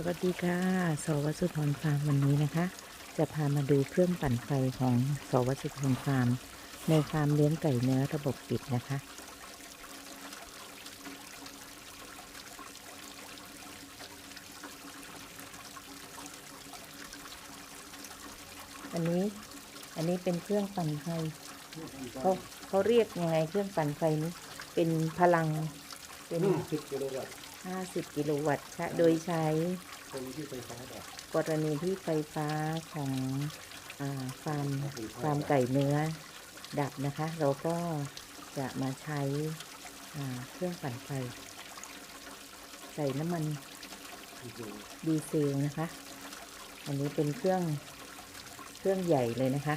สวัสดีค่ะ สวัสสุธรฟาร์มวันนี้นะคะ จะพามาดูเครื่องปั่นไฟของสวัสสุธรฟาร์ม ในฟาร์มเลี้ยงไก่เนื้อระบบปิดนะคะ อันนี้อันนี้เป็นเครื่องปั่นไฟเขาเขาเรียกยังไงเครื่องปั่นไฟนี้ เป็นพลัง เป็นห้าสิบกิโลวัตต์50 กิโลวัตต์ค่ะ โดยใช้ตรงที่ไฟฟ้าดับกรณีที่ไฟฟ้าของอาฟาร์มฟาร์มไก่เนื้อดับนะคะ เราก็จะมาใช้อ่าเครื่องปั่นไฟ ใส่น้ำมันดีเซลนะคะ อันนี้เป็นเครื่องเครื่องใหญ่เลยนะคะ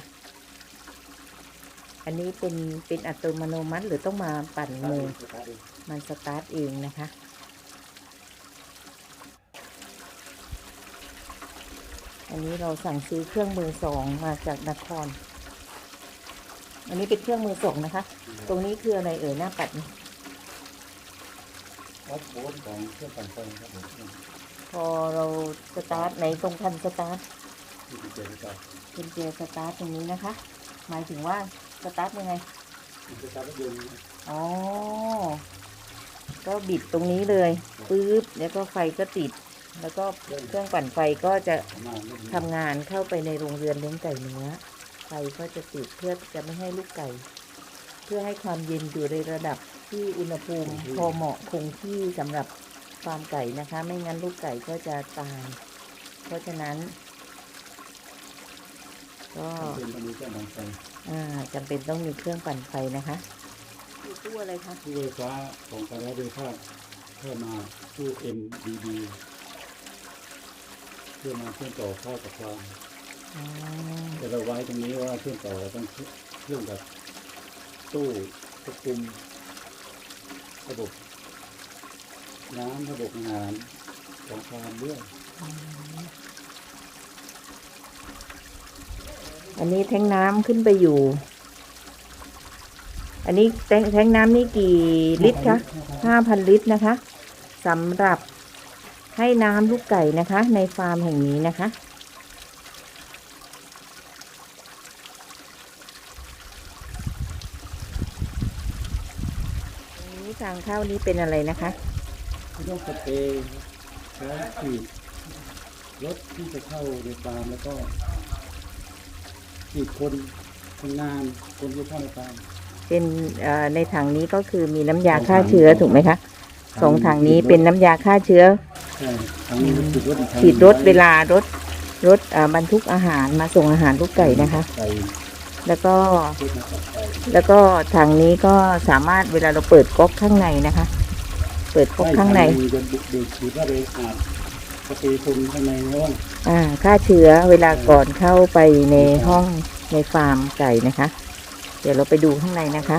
อันนี้เป็นเป็นอัตโนมัติหรือต้องมาปั่นมือ สตาร์ทเอง มันสตาร์ทเองนะคะ อันนี้เราสั่งซื้อเครื่องมือสองมาจากนคร อันนี้เป็นเครื่องมือสองนะคะ ตรงนี้คืออะไรเอ่ยหน้าปัดนี่วัดโบนของเครื่องปั่นไฟครับผมพอเราสตาร์ทในตรงคันสตาร์ทที่เป็นเจลต่อเป็นเกียร์สตาร์ทตรงนี้นะคะ หมายถึงว่าสตาร์ทยังไงที่สตาร์ทรถยนต์อ๋อ ก็บิดตรงนี้เลยปึ๊บแล้วก็ไฟก็ติด แล้วก็เครื่องปั่นไฟก็จะประมาณนี้ทำงานเข้าไปในโรงเรือนเลี้ยงไก่เนื้อไฟก็จะติดเพื่อจะไม่ให้ลูกไก่ เพื่อให้ความเย็นอยู่ในระดับที่อุณหภูมิพอเหมาะคงที่สำหรับฟาร์มไก่นะคะ ไม่งั้นลูกไก่ก็จะตาย เพราะฉะนั้น ก็เป็นตรงนี้เครื่องปั่นไฟอ่าจำเป็นต้องมีเครื่องปั่นไฟนะคะ อยู่ตู้อะไรคะที่ไฟฟ้าของการรับไฟฟ้าเข้ามาตู้ MDB เพื่อมาเชื่อมต่อเข้ากับฟาร์มอ๋อแต่เราไว้ตรงนี้ว่าเชื่อมต่อเราต้องเชื่อมกับตู้ควบคุมระบบน้ำระบบอาหารของฟาร์มด้วยอันนี้แทงน้ำขึ้นไปอยู่ อันนี้แทงแทงน้ำนี่กี่ลิตรคะห้าพันลิตรนะคะสำหรับให้น้ำลูกไก่นะคะ ในฟาร์มแห่งนี้นะคะอันนี้ทางเข้านี้เป็นอะไรนะคะไม่ต้องสเปรย์ใช้ฉีดรถที่จะเข้าในฟาร์มแล้วก็ฉีดคนคนงานคนที่เข้าในฟาร์ม เป็นเอ่อในถังนี้ก็คือมีน้ำยาฆ่าเชื้อถูกไหมคะสองถังนี้เป็นน้ำยาฆ่าเชื้อ ใช่ทั้งนี้ฉีดรถอีกทางฉีดรถเวลารถรถเอ่อบรรทุกอาหารมาส่งอาหารลูกไก่นะคะใส่แล้วก็เพื่อมาตัดไปแล้วก็ถังนี้ก็สามารถเวลาเราเปิดก๊อกข้างในนะคะ เปิดก๊อกข้างในใช่จะดูดฉีดว่าไปอาบสเปรย์คนข้างในห้องอ่าฆ่าเชื้อเวลาก่อนเข้าไปในห้องในฟาร์มไก่นะคะ เดี๋ยวเราไปดูข้างในนะคะ